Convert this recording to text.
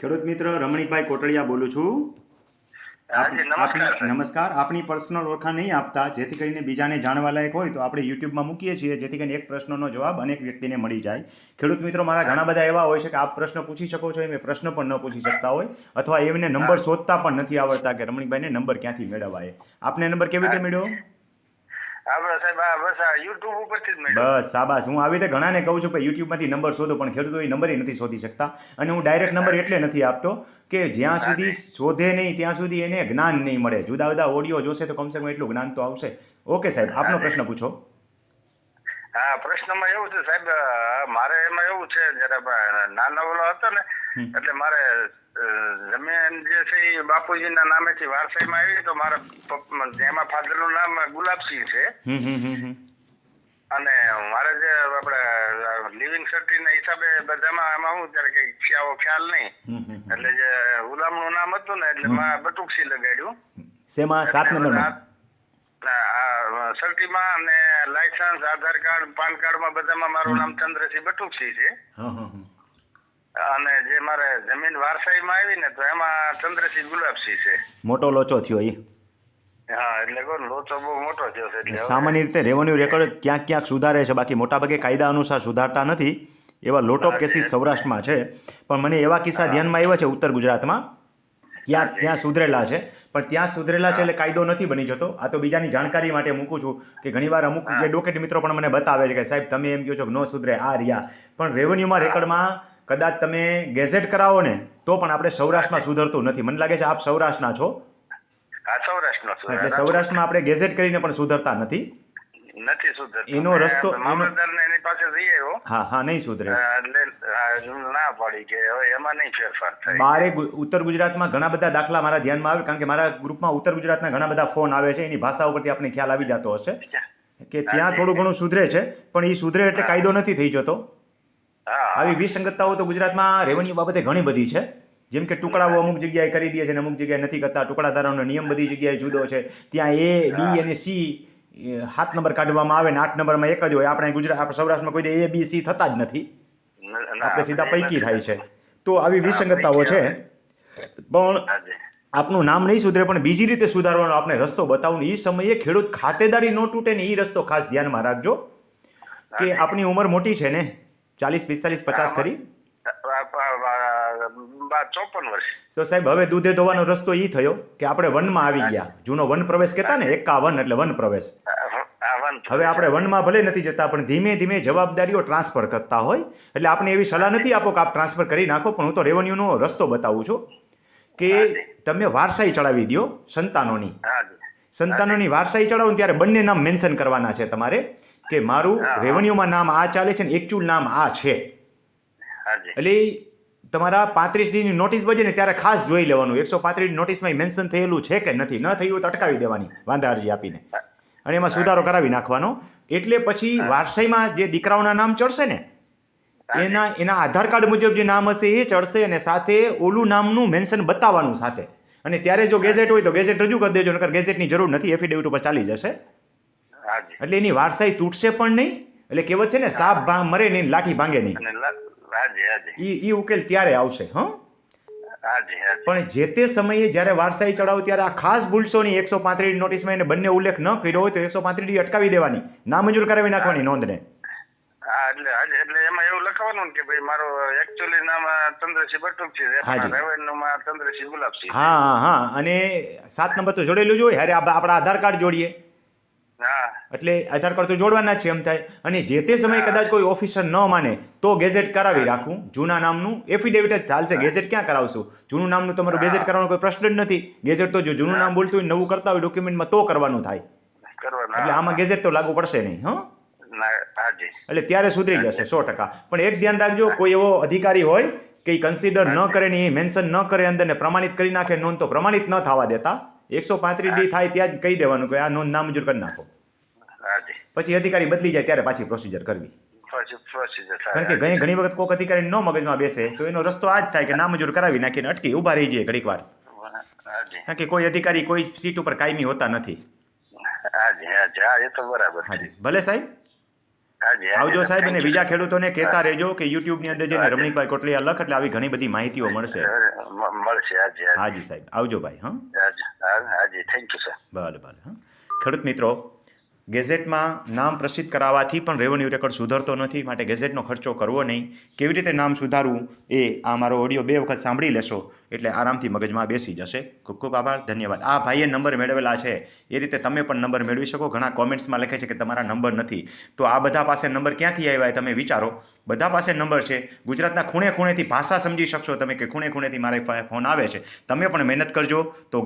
ખેડૂત મિત્ર રમણીકભાઈ કોટડિયા બોલું છું. નમસ્કાર આપની નમસ્કાર. આપની પર્સનલ ઓળખાણ નહીં આપતા જેથી કરીને બીજાને જાણવા લાયક હોય તો આપણે યુટ્યુબમાં મૂકીએ છીએ જેથી કરીને એક પ્રશ્નનો જવાબ અનેક વ્યક્તિને મળી જાય. ખેડૂત મિત્રો મારા ઘણા બધા એવા હોય છે કે આપ પ્રશ્ન પૂછી શકો છો એમ એ પ્રશ્ન પણ ન પૂછી શકતા હોય અથવા એમને નંબર શોધતા પણ નથી આવડતા કે રમણીકભાઈને નંબર ક્યાંથી મેળવાય. આપને નંબર કેવી રીતે આ બસ સાબાસ હું આવી રીતે ઘણાને કહું છું કે યુટ્યુબમાંથી નંબર શોધો પણ ખેડૂતો એ નંબર નથી શોધી શકતા. અને હું ડાયરેક્ટ નંબર એટલે નથી આપતો કે જ્યાં સુધી શોધે નહીં ત્યાં સુધી એને જ્ઞાન નહીં મળે. જુદા જુદા ઓડિયો જોશે તો કમસે કમ એટલું જ્ઞાન તો આવશે. ઓકે સાહેબ આપનો પ્રશ્ન પૂછો. હા પ્રશ્નમાં એવું છે સાહેબ મારે એમાં એવું છે જયારે બ- નાનો ઓલો હતો ને એટલે મારે જમીન જે છે એ બાપુજીના નામેથી વારસાઈમાં આવી તો મારા જેમાં ફાધરનું નામ ગુલાબસિંહ છે. અને મારે જે આપણે લિવિંગ સર્ટીના હિસાબે બધામાં એમાં હું ત્યારે કઈ ખ્યાલ ખ્યાલ નહીં. એટલે જે ગુલામનું નામ હતું ને એટલે માં બટુકસી લગાડ્યું. શેમાં સાત નંબરમાં. સર્ટીમાં અને લાયસન્સ આધાર કાર્ડ પાન કાર્ડમાં બધામાં મારું નામ ચંદ્રસિંહ બટુકસિંહ છે. અને જે મારે જમીન વારસાઈમાં આવી ને તો એમાં ચંદ્રસિંહ ગુલાબસિંહ છે. મોટો લોચો થયો એ હા એટલે કહો લોચો બહુ મોટો થયો છે. એટલે સામાન્ય રીતે રેવન્યુ રેકોર્ડ ક્યાંક ક્યાંક સુધારે છે બાકી મોટાભાગે કાયદા અનુસાર સુધારતા નથી. એવા લોટ ઓફ કેસીસ સૌરાષ્ટ્રમાં છે. પણ મને એવા કિસ્સા ધ્યાનમાં આવ્યા છે ઉત્તર ગુજરાતમાં. ત્યાં ત્યાં સુધરેલા છે? પણ ત્યાં સુધરેલા છે એટલે કાયદો નથી બની જતો. આ તો બીજાની જાણકારી માટે મૂકું છું કે ઘણીવાર અમુક એડવોકેટ મિત્રો પણ મને બતાવે છે કે સાહેબ તમે એમ કહો છો કે ન સુધરે આ રહ્યા. પણ રેવન્યુમાં રેકર્ડમાં કદાચ તમે ગેઝેટ કરાવો ને તો પણ આપણે સૌરાષ્ટ્રમાં સુધરતું નથી. મને લાગે છે આપ સૌરાષ્ટ્રના છો. હા સૌરાષ્ટ્રનો છું. એટલે સૌરાષ્ટ્રમાં આપણે ગેઝેટ કરીને પણ સુધરતા નથી. નથી સુધરતો. એનો રસ્તો- મામલતદારને એની પાસે જઈ આવ્યો. હા હા નહીં સુધરે. એટલે ના પાડી કે હવે એમાં નહીં ફેરફાર થાય. બારે ઉત્તર ગુજરાતમાં ઘણા બધા દાખલા મારા ધ્યાનમાં આવે કારણ કે મારા ગ્રુપમાં ઉત્તર ગુજરાતના ઘણા બધા ફોન આવે છે એની ભાષા ઉપરથી આપણને ખ્યાલ આવી જતો હશે. કે ત્યાં થોડું ઘણું સુધરે છે પણ એ સુધરે એટલે કાયદો નથી થઈ જતો. આવી વિસંગતતાઓ તો ગુજરાતમાં રેવન્યુ બાબતે ઘણી બધી છે. જેમ કે ટુકડાઓ અમુક જગ્યાએ કરી દે છે અને અમુક જગ્યાએ નથી કરતા. ટુકડાધારાનો નિયમ બધી જગ્યાએ જુદો છે. ત્યાં એ બી અને સી સાત નંબર કાઢવામાં આવે ને આઠ નંબરમાં એક જ હોય. આપણે ગુજરાત આપણે સૌરાષ્ટ્રમાં કોઈ એ બી સી થતા જ નથી. આપણે સીધા પૈકી થાય છે. તો આવી વિસંગતતાઓ છે. પણ આપણું આપનું નામ નહીં સુધરે પણ બીજી રીતે સુધારવાનો આપણે રસ્તો બતાવું એ સમયે ખેડૂત ખાતેદારી ન તૂટે ને એ રસ્તો ખાસ ધ્યાનમાં રાખજો કે આપની ઉંમર મોટી છે ને? ચાલીસ પિસ્તાલીસ પચાસ બા- ચોપન વર્ષ. તો સાહેબ હવે દૂધે ધોવાનો રસ્તો એ થયો કે આપણે વનમાં આવી ગયા. જૂનો વન પ્રવેશ કહેતા ને એકા વન એટલે વન પ્રવેશ. હવે આપણે વનમાં ભલે નથી જતા પણ ધીમે ધીમે જવાબદારીઓ ટ્રાન્સફર કરતા હોય. એટલે આપણે એવી સલાહ નથી આપો કે આપ ટ્રાન્સફર કરી નાખો પણ હું તો રેવન્યુનો રસ્તો બતાવું છું કે તમે વારસાઈ ચડાવી દો સંતાનોની. સંતાનોની વારસાઈ ચડાવો ત્યારે બંને નામ મેન્શન કરવાના છે તમારે કે મારું રેવન્યુમાં નામ આ ચાલે છે ને એકચ્યુઅલ નામ આ છે. એટલે ઈ તમારા પાંત્રીસ ડીની નોટિસ બજે ને ત્યારે ખાસ જોઈ લેવાનું. એકસો પાંત્રીસ નોટિસમાં મેન્શન થયેલું છે કે નથી? ન થયું તો અટકાવી દેવાની વાંધા અરજી આપીને. અને એમાં સુધારો કરાવી નાખવાનો. એટલે પછી વારસાઈમાં જે દીકરાઓના નામ ચડશે ને એના એના આધાર કાર્ડ મુજબ જે નામ હશે એ ચડશે અને સાથે ઓલું નામનું મેન્શન બતાવવાનું સાથે. અને ત્યારે જો ગેઝેટ હોય તો ગેઝેટ રજૂ કરી દેજો નકર ગેઝેટની જરૂર નથી એફિડેવિટ ઉપર ચાલી જશે. એટલે એની વારસાઈ તૂટશે પણ નહીં એટલે કહેવત છે ને સાપ ભા મરે નહીં લાઠી ભાંગે નહીં. ઈ ઉકેલ ત્યારે આવશે હં? પણ જે તે સમયે જ્યારે વારસાઈ ચડાવો ત્યારે આ ખાસ ભૂલશો નહીં એકસો પાંત્રીસ નોટિસમાં એને બંને ઉલ્લેખ ન કર્યો હોય તો એકસો પાંત્રીસ અટકાવી દેવાની. નામંજૂર કરાવી નાખવાની નોંધને. એટલે એટલે એમાં એવું લખવાનું કે ભાઈ મારો એકચ્યુઅલી નામ ચંદ્રસિંહ છે ચંદ્રસિંહ ગુલાબસિંહ હા હા અને સાત નંબર તો જોડેલું જ હોય આપ- આપણા આધાર કાર્ડ જોડીએ. એટલે આધાર કાર્ડ તો જોડવાના છે એમ થાય. અને જે તે સમયે કદાચ કોઈ ઓફિસર ન માને તો ગેઝેટ કરાવી રાખવું જૂના નામનું એફિડેવિટ જ ચાલશે. ગેઝેટ ક્યાં કરાવશું? જૂનું નામનું તમારું ગેઝેટ કરવાનો કોઈ પ્રશ્ન જ નથી. ગેઝેટ તો જો જૂનું નામ બોલતું હોય નવું કરતા હોય ડોક્યુમેન્ટમાં તો કરવાનું થાય. એટલે આમાં ગેઝેટ તો લાગુ પડશે નહીં હં? એટલે ત્યારે સુધરી જશે સો ટકા. પણ એક ધ્યાન રાખજો કોઈ એવો અધિકારી હોય કે કન્સિડર ન કરે ને એ મેન્શન ન કરે અંદર ને પ્રમાણિત કરી નાખે નોંધ તો પ્રમાણિત ન થવા દેતા. એકસો પાંત્રીસ ડી થાય ત્યાં જ કહી દેવાનું કે આ નોંધ નામંજૂર કરી નાખો. પછી અધિકારી બદલી જાય ત્યારે પાછી પ્રોસિજર કરવી. કારણ કે ઘણી ઘણી વખત કોઈક અધિકારી ન મગજમાં બેસે તો એનો રસ્તો આ જ થાય કે નામંજૂર કરાવી નાખીને અટકી ઊભા રહી જાય ઘડીક વાર. કારણ કે કોઈ અધિકારી કોઈ સીટ ઉપર કાયમી હોતા નથી. ભલે સાહેબ. આવજો સાહેબ અને. બીજા ખેડૂતોને કહેતા રહેજો કે યુટ્યુબની અંદર જઈને રમણીકભાઈ કોટલિયા લખ એટલે આવી ઘણી બધી માહિતીઓ મળશે. મળશે હાજી સાહેબ આવજો ભાઈ હા? હાજી હા, હાજી થેન્ક યુ સર ભલે ભલે હા? ખેડૂત મિત્રો ગેઝેટમાં નામ પ્રસિદ્ધ કરાવવાથી પણ રેવન્યુ રેકોર્ડ સુધરતો નથી, માટે ગેઝેટનો ખર્ચો કરવો નહીં. કેવી રીતે નામ સુધારવું એ આ મારો ઓડિયો બે વખત સાંભળી લેશો, એટલે આરામથી મગજમાં બેસી જશે. ખૂબ ખૂબ આભાર, ધન્યવાદ. આ ભાઈએ નંબર મેળવેલા છે. એ રીતે તમે પણ નંબર મેળવી શકો. ઘણા કોમેન્ટ્સમાં લખે છે કે તમારા નંબર નથી. તો આ બધા પાસે નંબર ક્યાંથી આવ્યા તમે વિચારો. બધા પાસે નંબર છે. ગુજરાતના ખૂણે ખૂણેથી ભાષા સમજી શકશો તમે કે ખૂણે ખૂણેથી મારે ફોન આવે છે. તમે પણ મહેનત કરજો. તો